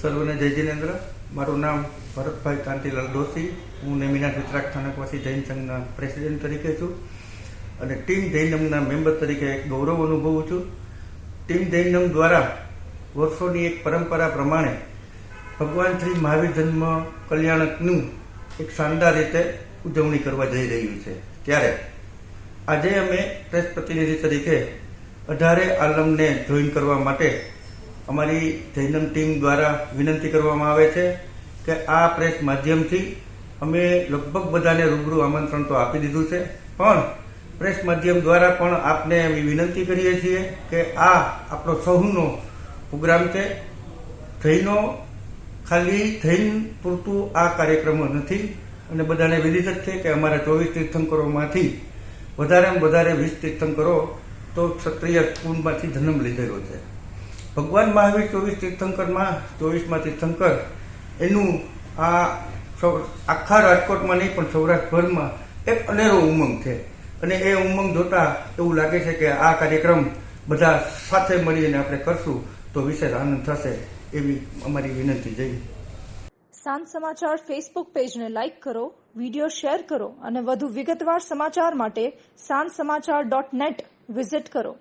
સર્વને જય જિનેન્દ્ર. મારું નામ ભરતભાઈ કાંતિલાલ દોશી હું નેમિના વિતરાક સ્થાનકવાસી જૈન સંઘના પ્રેસિડેન્ટ તરીકે છું અને ટીમ જૈનમના મેમ્બર તરીકે એક ગૌરવ અનુભવું છું. ટીમ જૈનમ દ્વારા વર્ષોની એક પરંપરા પ્રમાણે ભગવાન શ્રી મહાવીર જન્મ કલ્યાણકનું એક શાનદાર રીતે ઉજવણી કરવા જઈ રહ્યું છે. ત્યારે આજે અમે પ્રેસ પ્રતિનિધિ તરીકે અઢારે આલમને જોઈન કરવા માટે અમારી જૈનમ ટીમ દ્વારા વિનંતી કરવામાં આવે છે કે આ પ્રેસ માધ્યમથી અમે લગભગ બધાને રૂબરૂ આમંત્રણ તો આપી દીધું છે, પણ પ્રેસ માધ્યમ દ્વારા પણ આપને અમે વિનંતી કરીએ છીએ કે આ આપણો સૌનો પ્રોગ્રામ છે. જૈનો ખાલી જૈન પૂરતું આ કાર્યક્રમ નથી અને બધાને વિદિત જ છે કે અમારા ચોવીસ તીર્થંકરોમાંથી વધારેમાં વધારે વીસ તીર્થંકરો તો ક્ષત્રિય કુંડમાંથી જન્મ લીધેલો છે. ભગવાન મહાવીર ચોવીસ તીર્થંકરમાં, ચોવીસમાં તીર્થંકર. એનું આ આખા રાજકોટમાં નહીં, પણ સૌરાષ્ટ્રભરમાં એક અનેરો ઉમંગ છે. અને એ ઉમંગ જોતા એવું લાગે છે કે આ કાર્યક્રમ બધા સાથે મળીને આપણે કરશું, તો વિશેષ આનંદ થશે એવી અમારી વિનંતી. જઈ સાંજ સમાચાર ફેસબુક પેજને લાઇક કરો વીડિયો શેર કરો અને વધુ વિગતવાર સમાચાર માટે સાંજ સમાચાર ડોટ નેટ વિઝિટ કરો.